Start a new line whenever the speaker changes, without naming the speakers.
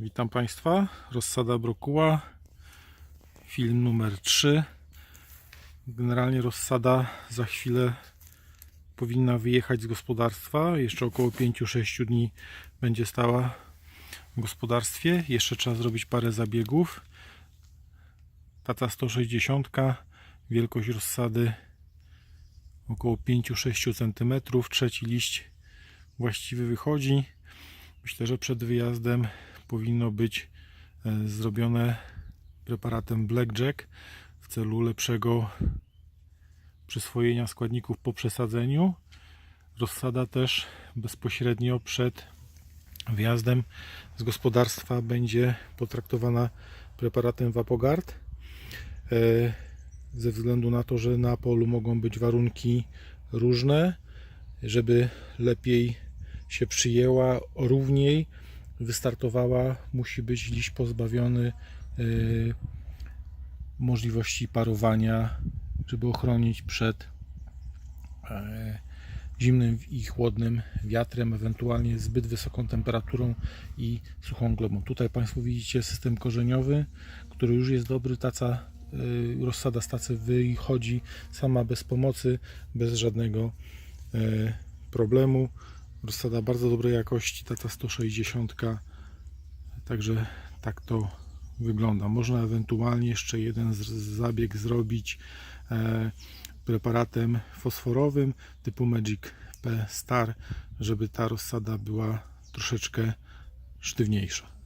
Witam Państwa. Rozsada brokuła. Film numer 3. Generalnie rozsada za chwilę powinna wyjechać z gospodarstwa. Jeszcze około 5-6 dni będzie stała w gospodarstwie. Jeszcze trzeba zrobić parę zabiegów. Tata 160, wielkość rozsady około 5-6 cm. Trzeci liść właściwy wychodzi. Myślę, że przed wyjazdem powinno być e, zrobione preparatem Blackjack w celu lepszego przyswojenia składników po przesadzeniu. Rozsada też bezpośrednio przed wyjazdem z gospodarstwa będzie potraktowana preparatem Vapogard. E, Ze względu na to, że na polu mogą być warunki różne, żeby lepiej się przyjęła, równiej wystartowała, musi być liść pozbawiony y, możliwości parowania, żeby ochronić przed e, zimnym i chłodnym wiatrem, ewentualnie zbyt wysoką temperaturą i suchą glebą. Tutaj Państwo widzicie system korzeniowy, który już jest dobry, taca, y, rozsada z tacy wychodzi sama bez pomocy, bez żadnego e, problemu. Rozsada bardzo dobrej jakości, tata 160. Także tak to wygląda. Można ewentualnie jeszcze jeden zabieg zrobić e, preparatem fosforowym typu Magic P Star, żeby ta rozsada była troszeczkę sztywniejsza.